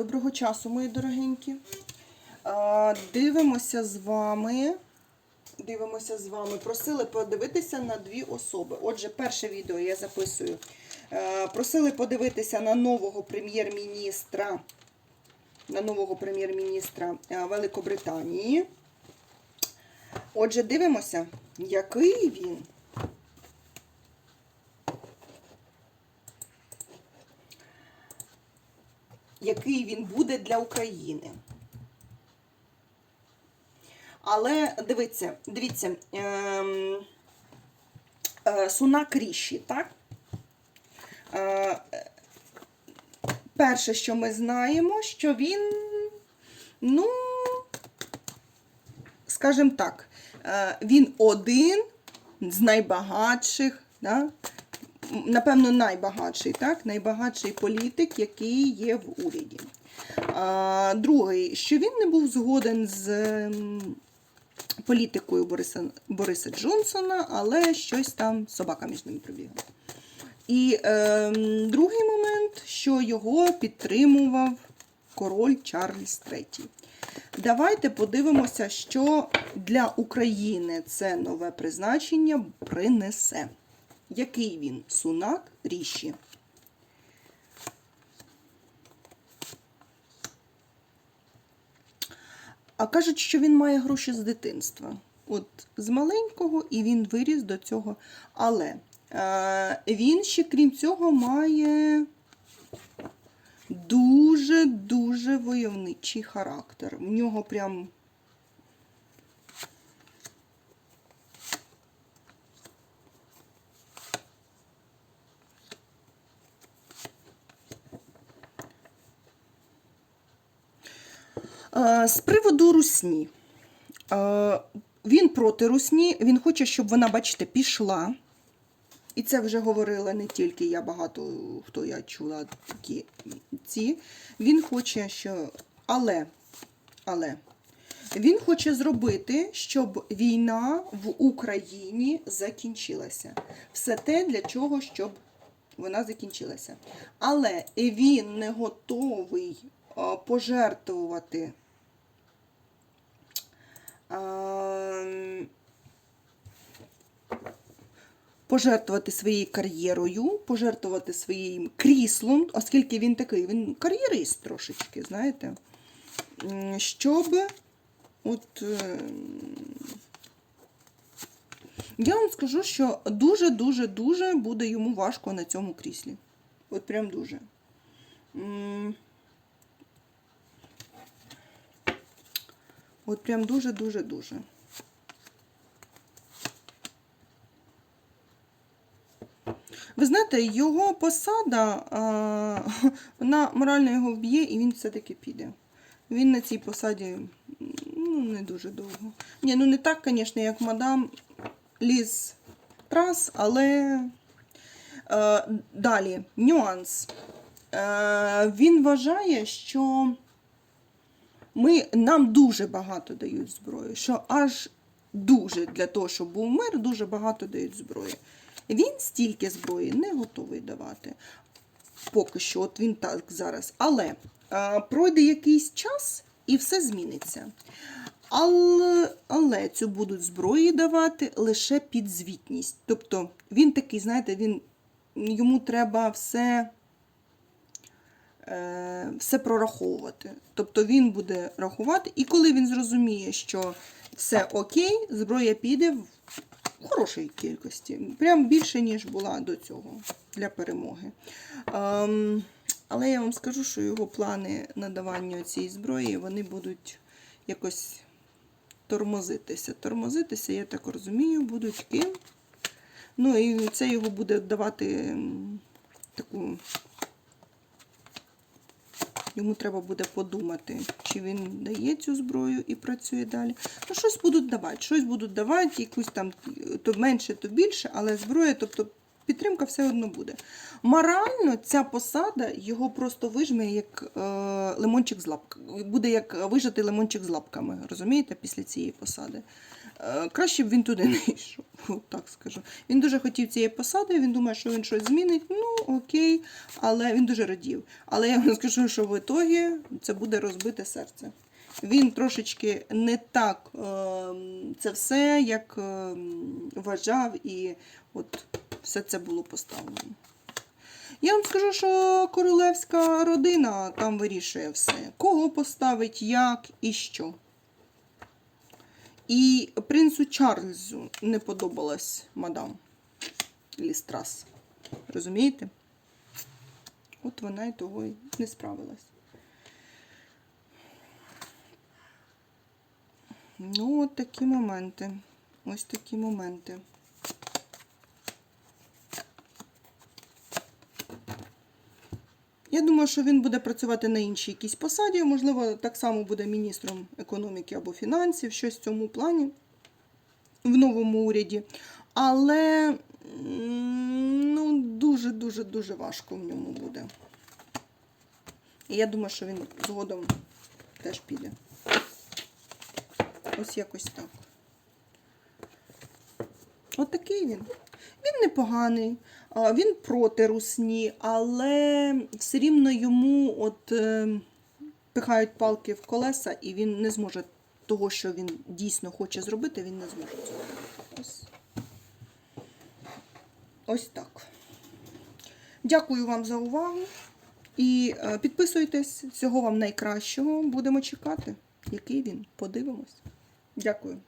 Доброго часу, мої дорогенькі. Дивимося з вами. Дивимося з вами. Просили подивитися на дві особи. Отже, перше відео я записую. Просили подивитися на нового прем'єр-міністра. На нового прем'єр-міністра Великобританії. Отже, дивимося, який він. Який він буде для України. Але дивіться, дивіться, ем, е, Сунак Ріші, так? Е, перше, що ми знаємо, що він, ну, скажімо так, е, він один з найбагатших, да? Напевно, найбагатший, так? найбагатший політик, який є в уряді. А, другий, що він не був згоден з політикою Бориса, Бориса Джонсона, але щось там собака між ними пробігла. І е, другий момент, що його підтримував король Чарльз III. Давайте подивимося, що для України це нове призначення принесе. Який він? Сунак Ріші. А кажуть, що він має гроші з дитинства. От з маленького, і він виріс до цього. Але е, він ще, крім цього, має дуже-дуже войовничий характер. В нього прям. З приводу русні. Е, Він проти русні, він хоче, щоб вона, бачите, пішла. І це вже говорила не тільки я, багато хто я чула такі ці. Він хоче, що. Але, але він хоче зробити, щоб війна в Україні закінчилася. Все те для чого, щоб вона закінчилася. Але він не готовий а, пожертвувати. А, Пожертвувати своєю кар'єрою, пожертвувати своїм кріслом, оскільки він такий, він кар'єрист трошечки, знаєте, щоб от. е, Я вам скажу, що дуже-дуже-дуже буде йому важко на цьому кріслі. От прям дуже. От прям дуже-дуже-дуже. Ви знаєте, його посада, вона морально його вб'є, і він все-таки піде. Він на цій посаді ну, не дуже довго. Ні, ну не так, звісно, як мадам Ліз Трас, але е, далі нюанс. Е, він вважає, що ми, нам дуже багато дають зброї, що аж дуже для того, щоб був мир, дуже багато дають зброї. Він стільки зброї не готовий давати. Поки що, от він так зараз. Але е, пройде якийсь час і все зміниться. Але, але цю будуть зброї давати лише під звітність. Тобто він такий, знаєте, він, йому треба все, все прораховувати. Тобто він буде рахувати, і коли він зрозуміє, що все окей, зброя піде в хорошій кількості. Прям більше, ніж була до цього для перемоги. Ем, але я вам скажу, що його плани надавання цієї зброї вони будуть якось тормозитися. Тормозитися, я так розумію, будуть ким. Ну і це його буде давати таку. Йому треба буде подумати, чи він дає цю зброю і працює далі. Ну, щось будуть давати, щось будуть давати, якусь там то менше, то більше, але зброя, тобто підтримка все одно буде. Морально ця посада його просто вижме як е, лимончик з лапками. Буде як вижатий лимончик з лапками, розумієте, після цієї посади. Е, краще б він туди не йшов, так скажу. Він дуже хотів цієї посади, він думає, що він щось змінить. Ну, окей, але він дуже радів. Але я вам скажу, що в ітогі це буде розбите серце. Він трошечки не так е, це все, як е, вважав, і от все це було поставлено. Я вам скажу, що королевська родина там вирішує все. Кого поставить, як і що. І принцу Чарльзу не подобалась мадам Лістрас. Розумієте? От вона і того й не справилась. Ну, от такі моменти. Ось такі моменти. Я думаю, що він буде працювати на іншій якійсь посаді, можливо, так само буде міністром економіки або фінансів, щось в цьому плані в новому уряді. Але ну, дуже-дуже дуже важко в ньому буде. І я думаю, що він згодом теж піде. Ось якось так. От такий він. Він непоганий, він проти русні, але все рівно йому от, е, пихають палки в колеса, і він не зможе того, що він дійсно хоче зробити, він не зможе цього. Ось. Ось так. Дякую вам за увагу. І е, підписуйтесь. Всього вам найкращого. Будемо чекати, який він. Подивимось. Дякую.